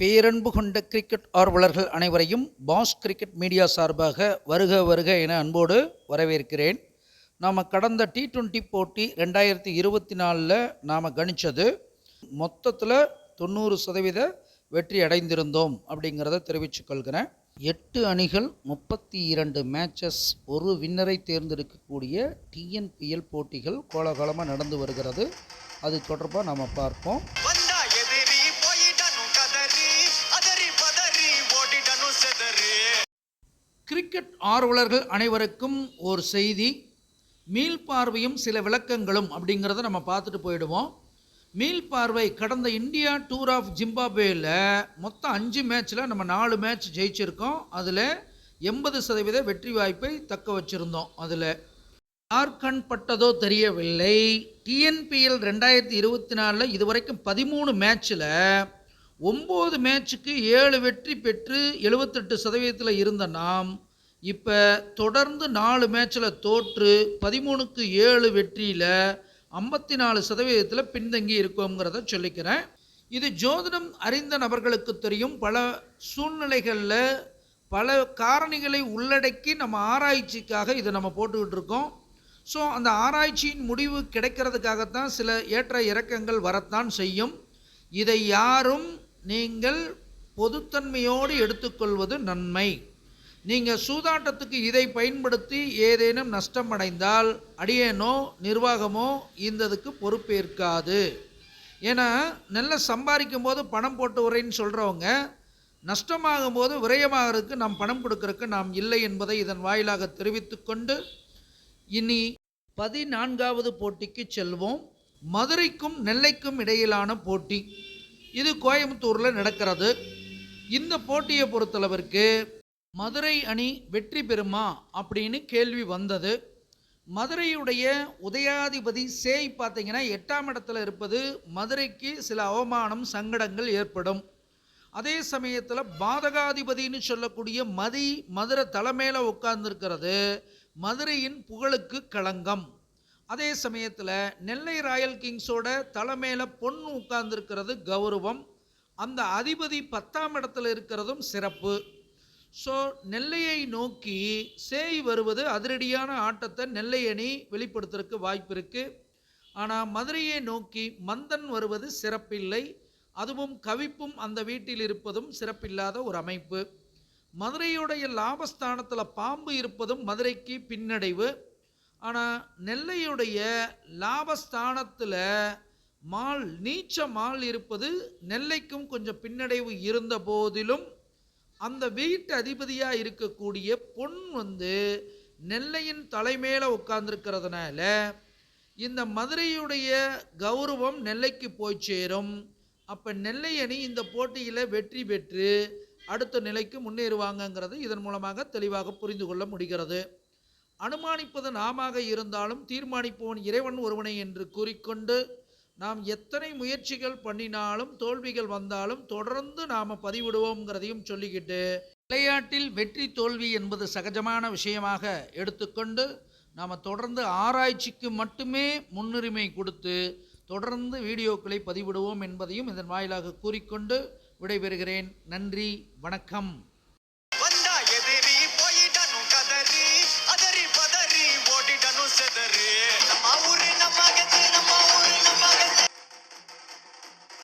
பேரன்பு கொண்ட கிரிக்கெட் ஆர்வலர்கள் அனைவரையும் பாஸ் கிரிக்கெட் மீடியா சார்பாக வருக வருக என அன்போடு வரவேற்கிறேன். நாம் கடந்த டி ட்வெண்ட்டி போட்டி ரெண்டாயிரத்தி இருபத்தி நாலில் நாம் கணித்தது மொத்தத்தில் தொண்ணூறு சதவீத வெற்றி அடைந்திருந்தோம் அப்படிங்கிறத தெரிவித்துக்கொள்கிறேன் எட்டு அணிகள் முப்பத்தி இரண்டு மேட்சஸ் ஒரு வின்னரை தேர்ந்தெடுக்கக்கூடிய டிஎன்பிஎல் போட்டிகள் கோலாகலமாக நடந்து வருகிறது. அது தொடர்பாக நாம் பார்ப்போம். கிரிக்கெட் ஆர்வலர்கள் அனைவருக்கும் ஒரு செய்தி. மீள்பார்வையும் சில விளக்கங்களும் அப்படிங்கிறத நம்ம பார்த்துட்டு போயிடுவோம். மீள்பார்வை கடந்த இந்தியா டூர் ஆஃப் ஜிம்பாப்வேயில் மொத்தம் அஞ்சு மேட்ச்சில் நம்ம நாலு மேட்ச் ஜெயிச்சிருக்கோம். அதில் எண்பது சதவீத வெற்றி வாய்ப்பை தக்க வச்சுருந்தோம் அதில். யார் கண் பட்டதோ தெரியவில்லை. டிஎன்பிஎல் ரெண்டாயிரத்தி இருபத்தி நாலில் இதுவரைக்கும் பதிமூணு மேட்ச்சில் ஒம்பது மேட்ச்சுக்கு ஏழு வெற்றி பெற்று எழுபத்தெட்டு சதவீதத்தில் இருந்த நாம் இப்போ தொடர்ந்து நாலு மேட்ச்சில் தோற்று பதிமூணுக்கு ஏழு வெற்றியில் ஐம்பத்தி நாலு சதவீதத்தில் பின்தங்கி இருக்கோங்கிறத சொல்லிக்கிறேன். இது ஜோதிடம் அறிந்த நபர்களுக்கு தெரியும். பல சூழ்நிலைகளில் பல காரணிகளை உள்ளடக்கி நம்ம ஆராய்ச்சிக்காக இதை நம்ம போட்டுக்கிட்டு இருக்கோம். ஸோ அந்த ஆராய்ச்சியின் முடிவு கிடைக்கிறதுக்காகத்தான் சில ஏற்ற இறக்கங்கள் வரத்தான் செய்யும். இதை யாரும் நீங்கள் பொதுத்தன்மையோடு எடுத்துக்கொள்வது நன்மை. நீங்கள் சூதாட்டத்துக்கு இதை பயன்படுத்தி ஏதேனும் நஷ்டம் அடைந்தால் அடியேனோ நிர்வாகமோ இந்ததுக்கு பொறுப்பேற்காது. ஏன்னா நல்லா சம்பாதிக்கும் போது பணம் போட்டு உரைன்னு சொல்கிறவங்க நஷ்டமாகும் போது விரயமாகிறதுக்கு நாம் பணம் கொடுக்கறதுக்கு நாம் இல்லை என்பதை இதன் வாயிலாக தெரிவித்துக்கொண்டு இனி பதினான்காவது போட்டிக்கு செல்வோம். மதுரைக்கும் நெல்லைக்கும் இடையிலான போட்டி. இது கோயம்புத்தூரில் நடக்கிறது. இந்த போட்டியை பொறுத்தளவிற்கு மதுரை அணி வெற்றி பெறுமா அப்படின்னு கேள்வி வந்தது. மதுரையுடைய உதயாதிபதி சேய் பார்த்தீங்கன்னா எட்டாம் இடத்துல இருப்பது மதுரைக்கு சில அவமானம் சங்கடங்கள் ஏற்படும். அதே சமயத்தில் பாதகாதிபதின்னு சொல்லக்கூடிய மதி மதுரை தலைமையில் உட்கார்ந்துருக்கிறது. மதுரையின் புகழுக்கு களங்கம். அதே சமயத்தில் நெல்லை ராயல் கிங்ஸோட தலைமையில் பொண்ணு உட்கார்ந்துருக்கிறது கௌரவம். அந்த அதிபதி பத்தாம் இடத்துல இருக்கிறதும் சிறப்பு. ஸோ நெல்லையை நோக்கி சேய் வருவது அதிரடியான ஆட்டத்தை நெல்லை அணி வெளிப்படுத்துறதுக்கு வாய்ப்பு இருக்குது ஆனால் மதுரையை நோக்கி மந்தன் வருவது சிறப்பில்லை. அதுவும் கவிப்பும் அந்த வீட்டில் இருப்பதும் சிறப்பில்லாத ஒரு அமைப்பு. மதுரையுடைய லாபஸ்தானத்தில் பாம்பு இருப்பதும் மதுரைக்கு பின்னடைவு. ஆனால் நெல்லையுடைய லாபஸ்தானத்தில் மால் நீச்ச மால் இருப்பது நெல்லைக்கும் கொஞ்சம் பின்னடைவு இருந்த போதிலும் அந்த வீட்டு அதிபதியாக இருக்கக்கூடிய பொன் வந்து நெல்லையின் தலைமையில் உட்கார்ந்துருக்கிறதுனால இந்த மதுரையுடைய கௌரவம் நெல்லைக்கு போய் சேரும். அப்போ நெல்லை அணி இந்த போட்டியில் வெற்றி பெற்று அடுத்த நிலைக்கு முன்னேறுவாங்கங்கிறது இதன் மூலமாக தெளிவாக புரிந்து கொள்ள முடிகிறது. அனுமானிப்பது நாமாக இருந்தாலும் தீர்மானிப்பவன் இறைவன் ஒருவனை என்று கூறிக்கொண்டு நாம் எத்தனை முயற்சிகள் பண்ணினாலும் தோல்விகள் வந்தாலும் தொடர்ந்து நாம் பதிவிடுவோங்கிறதையும் சொல்லிக்கிட்டு விளையாட்டில் வெற்றி தோல்வி என்பது சகஜமான விஷயமாக எடுத்துக்கொண்டு நாம் தொடர்ந்து ஆராய்ச்சிக்கு மட்டுமே முன்னுரிமை கொடுத்து தொடர்ந்து வீடியோக்களை பதிவிடுவோம் என்பதையும் இதன் வாயிலாக கூறிக்கொண்டு விடைபெறுகிறேன். நன்றி வணக்கம்.